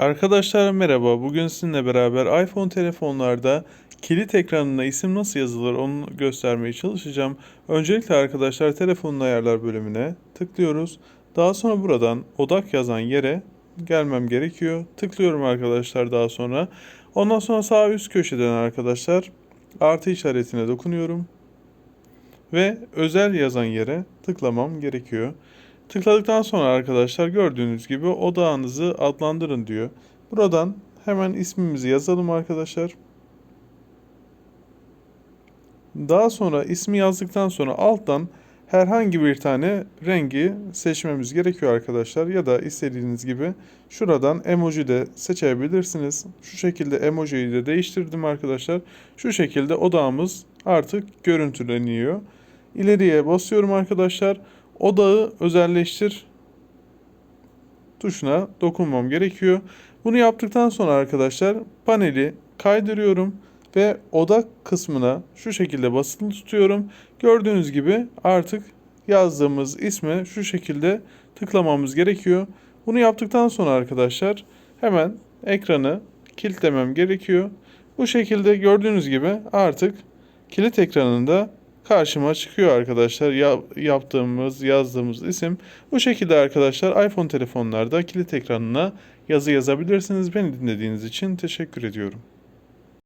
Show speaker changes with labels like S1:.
S1: Arkadaşlar merhaba. Bugün sizinle beraber iPhone telefonlarda kilit ekranına isim nasıl yazılır onu göstermeye çalışacağım. Öncelikle arkadaşlar telefonun ayarlar bölümüne tıklıyoruz. Daha sonra buradan odak yazan yere gelmem gerekiyor. Tıklıyorum arkadaşlar daha sonra. Ondan sonra sağ üst köşeden arkadaşlar artı işaretine dokunuyorum. Ve özel yazan yere tıklamam gerekiyor. Tıkladıktan sonra arkadaşlar gördüğünüz gibi odağınızı adlandırın diyor. Buradan hemen ismimizi yazalım arkadaşlar. Daha sonra ismi yazdıktan sonra alttan herhangi bir tane rengi seçmemiz gerekiyor arkadaşlar. Ya da istediğiniz gibi şuradan emoji de seçebilirsiniz. Şu şekilde emojiyi de değiştirdim arkadaşlar. Şu şekilde odağımız artık görüntüleniyor. İleriye basıyorum arkadaşlar. Odağı özelleştir tuşuna dokunmam gerekiyor. Bunu yaptıktan sonra arkadaşlar paneli kaydırıyorum ve odak kısmına şu şekilde basılı tutuyorum. Gördüğünüz gibi artık yazdığımız isme şu şekilde tıklamamız gerekiyor. Bunu yaptıktan sonra arkadaşlar hemen ekranı kilitlemem gerekiyor. Bu şekilde gördüğünüz gibi artık kilit ekranında karşıma çıkıyor arkadaşlar ya, yaptığımız yazdığımız isim. Bu şekilde arkadaşlar iPhone telefonlarda kilit ekranına yazı yazabilirsiniz. Beni dinlediğiniz için teşekkür ediyorum.